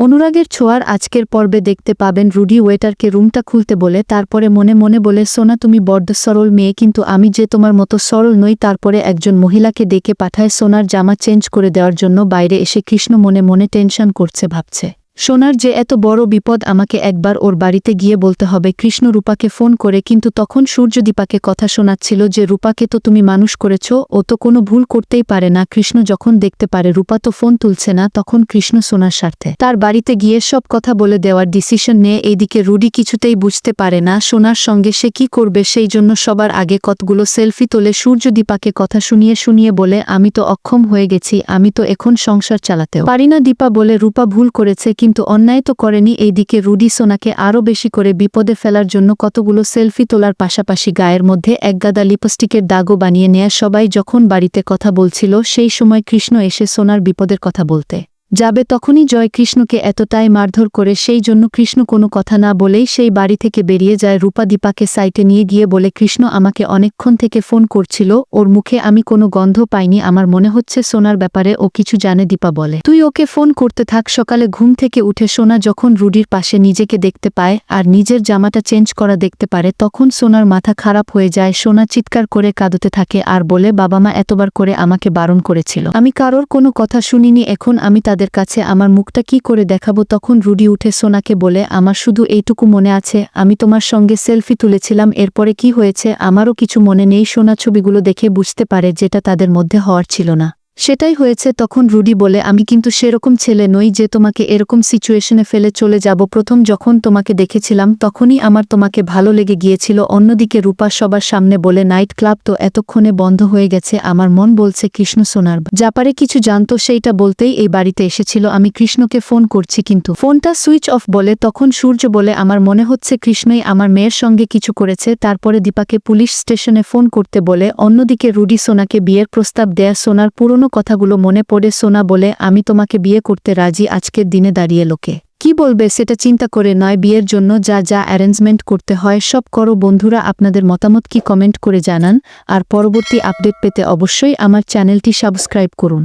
অনুরাগের ছোঁয়ার আজকের পর্বে দেখতে পাবেন রুডি ওয়েটারকে রুমটা খুলতে বলে, তারপরে মনে মনে বলে, সোনা তুমি বড্ড সরল মেয়ে, কিন্তু আমি যে তোমার মতো সরল নই, তারপরে একজন মহিলাকে ডেকে পাঠায়, সোনার জামা চেঞ্জ করে দেওয়ার জন্য বাইরে এসে কৃষ্ণ মনে মনে টেনশন করছে, ভাবছে। সোনার যে এত বড় বিপদ আমাকে একবার ওর বাড়িতে গিয়ে বলতে হবে, কৃষ্ণ রূপাকে ফোন করে, কিন্তু তখন সূর্যদীপাকে কথা শোনাচ্ছিল যে, রূপাকে তো তুমি মানুষ করেছ, ও তো কোনো ভুল করতেই পারে না। কৃষ্ণ যখন দেখতে পারে, রূপা তো ফোন তুলছে না, তখন কৃষ্ণ সোনার স্বার্থে। তার বাড়িতে গিয়ে সব কথা বলে দেওয়ার ডিসিশন নিয়ে এইদিকে রুডি কিছুতেই বুঝতে পারে না, সোনার সঙ্গে সে কি করবে, সেই জন্য সবার আগে কতগুলো সেলফি তোলে, সূর্যদীপাকে কথা শুনিয়ে শুনিয়ে বলে, আমি তো অক্ষম হয়ে গেছি, আমি তো এখন সংসার চালাতেও পারি না। দীপা বলে, রূপা ভুল করেছে কিন্তু অন্যায় তো করেনি এইদিকে রুডি সোনাকে আরও বেশি করে বিপদে ফেলার জন্য কতগুলো সেলফি তোলার পাশাপাশি গায়ের মধ্যে একগাদা লিপস্টিকের দাগও বানিয়ে নেয়া সবাই যখন বাড়িতে কথা বলছিল সেই সময় কৃষ্ণ এসে সোনার বিপদের কথা বলতে। যাবে তখনই জয় কৃষ্ণকে এতটাই মারধর করে সেই জন্য কৃষ্ণ কোনো কথা না বলেই সেই বাড়ি থেকে বেরিয়ে যায় রূপা দীপাকে সাইটে নিয়ে গিয়ে বলে, কৃষ্ণ আমাকে অনেকক্ষণ থেকে ফোন করছিল, ওর মুখে আমি কোনো গন্ধ পাইনি, আমার মনে হচ্ছে সোনার ব্যাপারে ও কিছু জানে দীপা বলে। তুই ওকে ফোন করতে থাক, সকালে ঘুম থেকে উঠে সোনা যখন রুডির পাশে নিজেকে দেখতে পায় আর নিজের জামাটা চেঞ্জ করা দেখতে পারে, তখন সোনার মাথা খারাপ হয়ে যায়, সোনা চিৎকার করে কাঁদতে থাকে আর বলে, বাবা মা এতবার করে আমাকে বারণ করেছিল। আমি কারোর কোনো কথা শুনিনি, এখন আমি কাছে আমার মুখটা কি করে দেখাবো তখন রুডি উঠে সোনাকে বলে, আমার শুধু এইটুকু মনে আছে, আমি তোমার সঙ্গে সেলফি তুলেছিলাম, এরপরে কি হয়েছে, আমারও কিছু মনে নেই। সোনা ছবিগুলো দেখে বুঝতে পারে যেটা তাদের মধ্যে হওয়ার ছিল না। সেটাই হয়েছে তখন রুডি বলে, আমি কিন্তু সেরকম ছেলে নই যে তোমাকে এরকম সিচুয়েশনে ফেলে চলে যাব। প্রথম যখন তোমাকে দেখেছিলাম, তখনই আমার তোমাকে ভালো লেগে গিয়েছিল। অন্যদিকে রূপা সবার সামনে বলে, নাইট ক্লাব তো এতক্ষণে বন্ধ হয়ে গেছে। আমার মন বলছে কৃষ্ণ সোনার। যাপারে কিছু জানতো সেইটা বলতেই এই বাড়িতে এসেছিল। আমি কৃষ্ণকে ফোন করছি কিন্তু। ফোনটা সুইচ অফ বলে, তখন সূর্য বলে, আমার মনে হচ্ছে কৃষ্ণই আমার মেয়ের সঙ্গে কিছু করেছে। তারপরে দীপাকে পুলিশ স্টেশনে ফোন করতে বলে, অন্যদিকে রুডি সোনাকে বিয়ের প্রস্তাব দেয়া সোনার পুরনো কথাগুলো মনে পড়ে সোনা বলে, আমি তোমাকে বিয়ে করতে রাজি আজকের দিনে দাঁড়িয়ে লোকে। কি বলবে সেটা চিন্তা করে নয়, বিয়ের জন্য যা যা অ্যারেঞ্জমেন্ট করতে হয়, সব করো। বন্ধুরা, আপনাদের মতামত কি কমেন্ট করে জানান, আর পরবর্তী আপডেট পেতে অবশ্যই আমার চ্যানেলটি সাবস্ক্রাইব করুন।